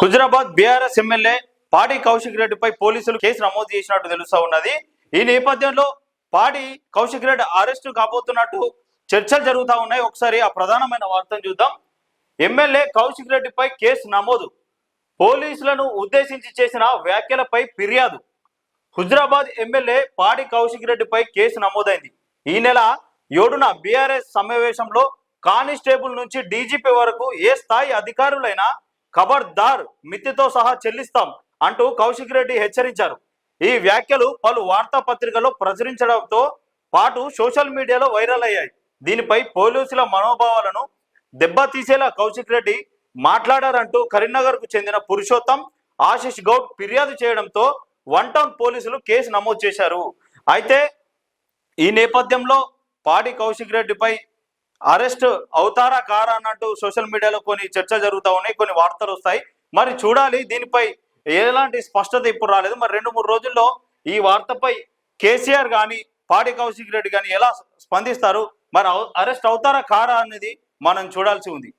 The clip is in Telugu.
హుజరాబాద్ బీఆర్ఎస్ ఎమ్మెల్యే పాడి కౌశిక్ రెడ్డిపై పోలీసులు కేసు నమోదు చేసినట్టు తెలుస్తా ఉన్నది. ఈ నేపథ్యంలో పాడి కౌశిక్ రెడ్డి అరెస్టు కాబోతున్నట్టు చర్చలు జరుగుతూ ఉన్నాయి. ఒకసారి ఆ ప్రధానమైన వార్తను చూద్దాం. ఎమ్మెల్యే కౌశిక్ రెడ్డిపై కేసు నమోదు. పోలీసులను ఉద్దేశించి చేసిన వ్యాఖ్యలపై ఫిర్యాదు. హుజరాబాద్ ఎమ్మెల్యే పాడి కౌశిక్ రెడ్డిపై కేసు నమోదైంది. ఈ నెల ఏడున బీఆర్ఎస్ సమావేశంలో కానిస్టేబుల్ నుంచి డీజీపీ వరకు ఏ స్థాయి అధికారులైనా ఖబర్దార్ మితితో సహా చెల్లిస్తాం అంటూ కౌశిక్ రెడ్డి హెచ్చరించారు. ఈ వ్యాఖ్యలు పలు వార్తాపత్రికల్లో ప్రచురించడంతో పాటు సోషల్ మీడియాలో వైరల్ అయ్యాయి. దీనిపై పోలీసుల మనోభావాలను దెబ్బతీసేలా కౌశిక్ రెడ్డి మాట్లాడారంటూ కరీంనగర్కు చెందిన పురుషోత్తం ఆశిష్ గౌడ్ ఫిర్యాదు చేయడంతో వన్ టౌన్ పోలీసులు కేసు నమోదు చేశారు. అయితే ఈ నేపథ్యంలో పాడి కౌశిక్ రెడ్డిపై అరెస్ట్ అవుతారా కారా అన్నట్టు సోషల్ మీడియాలో కొన్ని చర్చ జరుగుతూ ఉన్నాయి కొన్ని వార్తలు వస్తాయి. మరి చూడాలి దీనిపై ఎలాంటి స్పష్టత ఇప్పుడు రాలేదు. మరి రెండు మూడు రోజుల్లో ఈ వార్తపై కేసీఆర్ కానీ పాడి కౌశిక్ రెడ్డి కానీ ఎలా స్పందిస్తారు? మరి అరెస్ట్ అవుతారా కారా అనేది మనం చూడాల్సి ఉంది.